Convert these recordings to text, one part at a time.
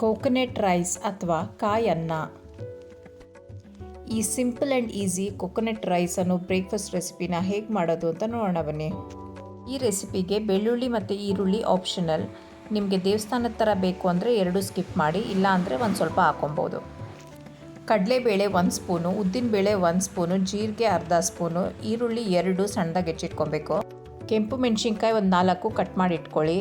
Coconut rice ಅಥವಾ ಕಾಯಿ ಅನ್ನ. ಈ simple and easy coconut rice ಅನ್ನೋ ಬ್ರೇಕ್ಫಾಸ್ಟ್ ರೆಸಿಪಿನ ಹೇಗೆ ಮಾಡೋದು ಅಂತ ನೋಡೋಣ ಬನ್ನಿ. ಈ ರೆಸಿಪಿಗೆ ಬೆಳ್ಳುಳ್ಳಿ ಮತ್ತು ಈರುಳ್ಳಿ ಆಪ್ಷನಲ್ ನಿಮಗೆ ದೇವಸ್ಥಾನದ ಥರ ಬೇಕು ಅಂದರೆ ಎರಡು ಸ್ಕಿಪ್ ಮಾಡಿ, ಇಲ್ಲ ಅಂದರೆ ಒಂದು ಸ್ವಲ್ಪ ಹಾಕೊಬೋದು. ಕಡಲೆಬೇಳೆ ಒಂದು ಸ್ಪೂನು, ಉದ್ದಿನಬೇಳೆ ಒಂದು ಸ್ಪೂನು, ಜೀರಿಗೆ ಅರ್ಧ ಸ್ಪೂನು, ಈರುಳ್ಳಿ ಎರಡು ಸಣ್ಣದಾಗಿ ಹೆಚ್ಚಿಟ್ಕೊಬೇಕು. ಕೆಂಪು ಮೆಣಸಿನ್ಕಾಯಿ ಒಂದು ನಾಲ್ಕು ಕಟ್ ಮಾಡಿ ಇಟ್ಕೊಳ್ಳಿ.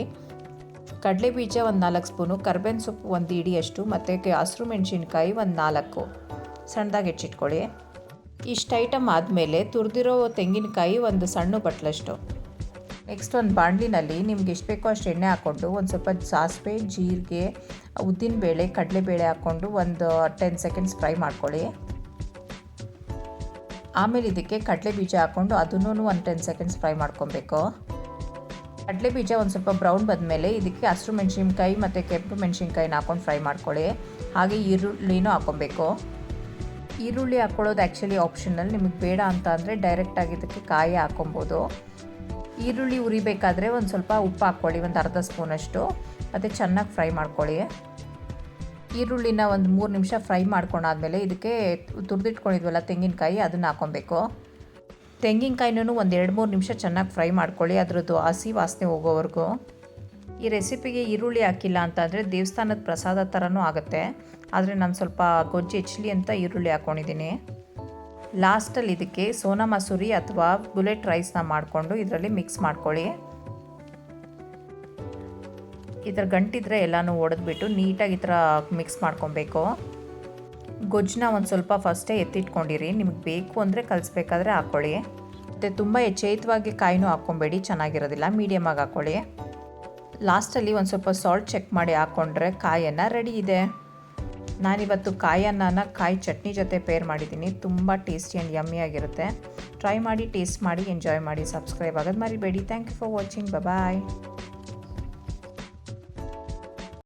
ಕಡಲೆ ಬೀಜ ಒಂದು ನಾಲ್ಕು ಸ್ಪೂನು, ಕರ್ಬೇವಿನ ಸೊಪ್ಪು ಒಂದು ಇಡಿಯಷ್ಟು, ಮತ್ತು ಹಸಿರು ಮೆಣಸಿನ್ಕಾಯಿ ಒಂದು ನಾಲ್ಕು. ಸಣ್ಣದಾಗಿ ಹೆಚ್ಚಿಟ್ಕೊಳ್ಳಿ. ಇಷ್ಟು ಐಟಮ್ ಆದಮೇಲೆ ತುರಿದಿರೋ ತೆಂಗಿನಕಾಯಿ ಒಂದು ಸಣ್ಣ ಬಟ್ಲಷ್ಟು. ನೆಕ್ಸ್ಟ್ ಒಂದು ಬಾಣಲಿನಲ್ಲಿ ನಿಮ್ಗೆ ಎಷ್ಟು ಬೇಕೋ ಅಷ್ಟು ಎಣ್ಣೆ ಹಾಕ್ಕೊಂಡು ಒಂದು ಸ್ವಲ್ಪ ಸಾಸಿವೆ, ಜೀರಿಗೆ, ಉದ್ದಿನಬೇಳೆ, ಕಡಲೆಬೇಳೆ ಹಾಕ್ಕೊಂಡು ಒಂದು ಟೆನ್ ಸೆಕೆಂಡ್ಸ್ ಫ್ರೈ ಮಾಡ್ಕೊಳ್ಳಿ. ಆಮೇಲೆ ಇದಕ್ಕೆ ಕಡಲೆ ಬೀಜ ಹಾಕ್ಕೊಂಡು ಅದನ್ನೂ ಒಂದು ಟೆನ್ ಸೆಕೆಂಡ್ಸ್ ಫ್ರೈ ಮಾಡ್ಕೊಬೇಕು. ಕಡಲೆ ಬೀಜ ಒಂದು ಸ್ವಲ್ಪ ಬ್ರೌನ್ ಬಂದಮೇಲೆ ಇದಕ್ಕೆ ಹಸಿರು ಮೆಣಸಿನ್ಕಾಯಿ ಮತ್ತು ಕೆಂಪು ಮೆಣಸಿನ್ಕಾಯಿನ ಹಾಕ್ಕೊಂಡು ಫ್ರೈ ಮಾಡ್ಕೊಳ್ಳಿ. ಹಾಗೆ ಈರುಳ್ಳಿನೂ ಹಾಕ್ಕೊಬೇಕು ಈರುಳ್ಳಿ ಹಾಕ್ಕೊಳ್ಳೋದು ಆ್ಯಕ್ಚುಲಿ ಆಪ್ಷನಲ್ ನಿಮಗೆ ಬೇಡ ಅಂತ ಅಂದರೆ ಡೈರೆಕ್ಟಾಗಿ ಇದಕ್ಕೆ ಕಾಯಿ ಹಾಕೊಬೋದು. ಈರುಳ್ಳಿ ಉರಿಬೇಕಾದ್ರೆ ಒಂದು ಸ್ವಲ್ಪ ಉಪ್ಪು ಹಾಕ್ಕೊಳ್ಳಿ ಒಂದು ಅರ್ಧ ಸ್ಪೂನಷ್ಟು. ಮತ್ತು ಚೆನ್ನಾಗಿ ಫ್ರೈ ಮಾಡ್ಕೊಳ್ಳಿ. ಈರುಳ್ಳಿನ ಒಂದು ಮೂರು ನಿಮಿಷ ಫ್ರೈ ಮಾಡ್ಕೊಂಡಾದ್ಮೇಲೆ ಇದಕ್ಕೆ ತುರಿದಿಟ್ಕೊಂಡಿದ್ವಲ್ಲ ತೆಂಗಿನಕಾಯಿ, ಅದನ್ನು ಹಾಕೊಬೇಕು. ತೆಂಗಿನಕಾಯಿನೂ ಒಂದು ಎರಡು ಮೂರು ನಿಮಿಷ ಚೆನ್ನಾಗಿ ಫ್ರೈ ಮಾಡ್ಕೊಳ್ಳಿ. ಅದರದ್ದು ಹಸಿ ವಾಸನೆ ಹೋಗೋವರೆಗೂ. ಈ ರೆಸಿಪಿಗೆ ಈರುಳ್ಳಿ ಹಾಕಿಲ್ಲ ಅಂತಂದರೆ ದೇವಸ್ಥಾನದ ಪ್ರಸಾದ ಥರನೂ ಆಗುತ್ತೆ. ಆದರೆ ನಾನು ಸ್ವಲ್ಪ ಗೊಜ್ಜು ಹೆಚ್ಚಲಿ ಅಂತ ಈರುಳ್ಳಿ ಹಾಕ್ಕೊಂಡಿದ್ದೀನಿ ಲಾಸ್ಟಲ್ಲಿ ಇದಕ್ಕೆ ಸೋನಾ ಮಸೂರಿ ಅಥವಾ ಬುಲೆಟ್ ರೈಸ್ನ ಮಾಡಿಕೊಂಡು ಇದರಲ್ಲಿ ಮಿಕ್ಸ್ ಮಾಡ್ಕೊಳ್ಳಿ. ಈ ಥರ ಗಂಟಿದ್ರೆ ಎಲ್ಲನೂ ಒಡೆದ್ಬಿಟ್ಟು ನೀಟಾಗಿ ಈ ಥರ ಮಿಕ್ಸ್ ಮಾಡ್ಕೊಬೇಕು. ಗೊಜ್ಜನ್ನ ಒಂದು ಸ್ವಲ್ಪ ಫಸ್ಟೇ ಎತ್ತಿಟ್ಕೊಂಡಿರಿ. ನಿಮಗೆ ಬೇಕು ಅಂದರೆ ಕಲಿಸ್ಬೇಕಾದ್ರೆ ಹಾಕ್ಕೊಳ್ಳಿ ಮತ್ತು ತುಂಬ ಎಚ್ಚೇತವಾಗಿ ಕಾಯಿನೂ ಹಾಕ್ಕೊಬೇಡಿ, ಚೆನ್ನಾಗಿರೋದಿಲ್ಲ ಮೀಡಿಯಮಾಗಿ ಹಾಕ್ಕೊಳ್ಳಿ ಲಾಸ್ಟಲ್ಲಿ ಒಂದು ಸ್ವಲ್ಪ ಸಾಲ್ಟ್ ಚೆಕ್ ಮಾಡಿ ಹಾಕ್ಕೊಂಡ್ರೆ ಕಾಯನ್ನು ರೆಡಿ ಇದೆ. ನಾನಿವತ್ತು ಕಾಯಿ ಅನ್ನನ ಕಾಯಿ ಚಟ್ನಿ ಜೊತೆ ಪೇರ್ ಮಾಡಿದ್ದೀನಿ. ತುಂಬ ಟೇಸ್ಟಿ ಆ್ಯಂಡ್ ಯಮ್ಮಿಯಾಗಿರುತ್ತೆ ಟ್ರೈ ಮಾಡಿ ಟೇಸ್ಟ್ ಮಾಡಿ ಎಂಜಾಯ್ ಮಾಡಿ ಸಬ್ಸ್ಕ್ರೈಬ್ ಆಗೋದು ಮರಿಬೇಡಿ. Thank you for watching bye